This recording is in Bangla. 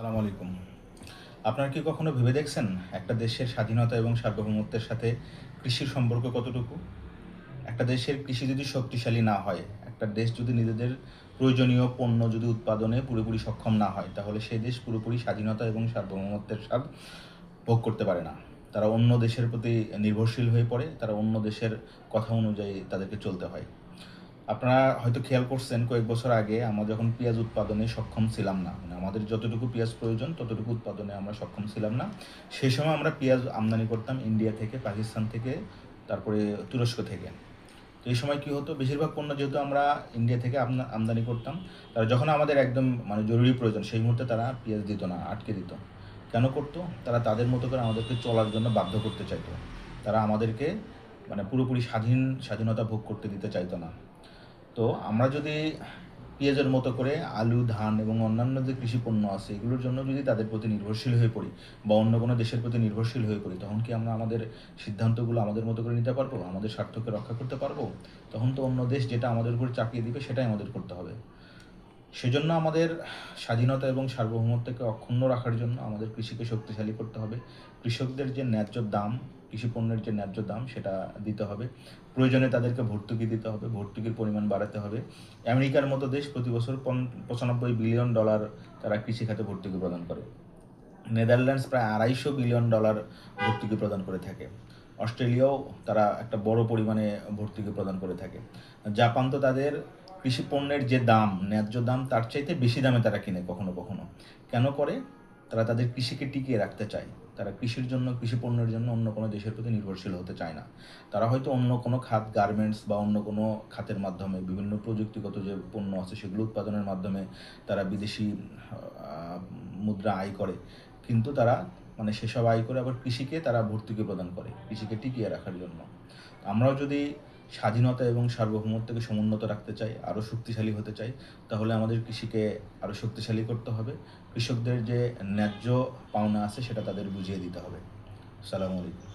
সালাম আলাইকুম আপনারা কি কখনো ভেবে দেখছেন একটা দেশের স্বাধীনতা এবং সার্বভৌমত্বের সাথে কৃষির সম্পর্ক কতটুকু? একটা দেশের কৃষি যদি শক্তিশালী না হয়, একটা দেশ যদি নিজেদের প্রয়োজনীয় পণ্য যদি উৎপাদনে পুরোপুরি সক্ষম না হয়, তাহলে সেই দেশ পুরোপুরি স্বাধীনতা এবং সার্বভৌমত্বের স্বাদ ভোগ করতে পারে না। তারা অন্য দেশের প্রতি নির্ভরশীল হয়ে পড়ে, তারা অন্য দেশের কথা অনুযায়ী তাদেরকে চলতে হয়। আপনারা হয়তো খেয়াল করছেন কয়েক বছর আগে আমরা যখন পেঁয়াজ উৎপাদনে সক্ষম ছিলাম না মানে আমাদের যতটুকু পেঁয়াজ প্রয়োজন ততটুকু উৎপাদনে আমরা সক্ষম ছিলাম না সেই সময় আমরা পেঁয়াজ আমদানি করতাম ইন্ডিয়া থেকে, পাকিস্তান থেকে, তারপরে তুরস্ক থেকে। তো এই সময় কী হতো? বেশিরভাগ পণ্য যেহেতু আমরা ইন্ডিয়া থেকে আমদা- আমদানি করতাম, তারা যখন আমাদের একদম মানে জরুরি প্রয়োজন, সেই মুহূর্তে তারা পেঁয়াজ দিত না, আটকে দিত। কেন করতো? তারা তাদের মতো করে আমাদেরকে চলার জন্য বাধ্য করতে চাইতো। তারা আমাদেরকে মানে পুরোপুরি স্বাধীন, স্বাধীনতা ভোগ করতে দিতে চাইতো না। তো আমরা যদি পেঁয়াজের মতো করে আলু, ধান এবং অন্যান্য যে কৃষি পণ্য আছে, এগুলোর জন্য যদি তাদের প্রতি নির্ভরশীল হয়ে পড়ি বা অন্য কোনো দেশের প্রতি নির্ভরশীল হয়ে পড়ি, তখন কি আমরা আমাদের সিদ্ধান্তগুলো আমাদের মতো করে নিতে পারব? আমাদের স্বার্থকে রক্ষা করতে পারব? তখন তো অন্য দেশ যেটা আমাদের উপর চাপিয়ে দিবে, সেটাই আমাদের করতে হবে। সেজন্য আমাদের স্বাধীনতা এবং সার্বভৌমত্বকে অক্ষুণ্ণ রাখার জন্য আমাদের কৃষিকে শক্তিশালী করতে হবে। কৃষকদের যে ন্যায্য দাম কৃষি পণ্যের যে ন্যায্য দাম, সেটা দিতে হবে। প্রয়োজনে তাদেরকে ভর্তুকি দিতে হবে, ভর্তুকির পরিমাণ বাড়াতে হবে। আমেরিকার মতো দেশ প্রতি বছর পঁচানব্বই বিলিয়ন ডলার তারা কৃষিখাতে ভর্তুকি প্রদান করে। নেদারল্যান্ডস প্রায় আড়াইশো বিলিয়ন ডলার ভর্তুকি প্রদান করে থাকে। অস্ট্রেলিয়াও তারা একটা বড় পরিমাণে ভর্তুকি প্রদান করে থাকে। জাপান তো তাদের কৃষি পণ্যের যে দাম, ন্যায্য দাম, তার চাইতে বেশি দামে তারা কিনে কখনো কখনো। কেন করে? তারা তাদের কৃষিকে টিকিয়ে রাখতে চায়। তারা কৃষির জন্য, কৃষি পণ্যের জন্য অন্য কোনো দেশের প্রতি নির্ভরশীল হতে চায় না। তারা হয়তো অন্য কোনো খাত গার্মেন্টস বা অন্য কোনো খাতের মাধ্যমে বিভিন্ন প্রযুক্তিগত যে পণ্য আছে সেগুলো উৎপাদনের মাধ্যমে তারা বিদেশি মুদ্রা আয় করে। কিন্তু তারা মানে সেসব আয় করে আবার কৃষিকে তারা ভর্তুকি প্রদান করে, কৃষিকে টিকিয়ে রাখার জন্য। আমরাও যদি স্বাধীনতা এবং সার্বভৌমত্বকে সমুন্নত রাখতে চাই, আরও শক্তিশালী হতে চাই, তাহলে আমাদের কৃষিকে আরও শক্তিশালী করতে হবে। কৃষকদের যে ন্যায্য পাওনা আছে সেটা তাদের বুঝিয়ে দিতে হবে। সালামু আলাইকুম।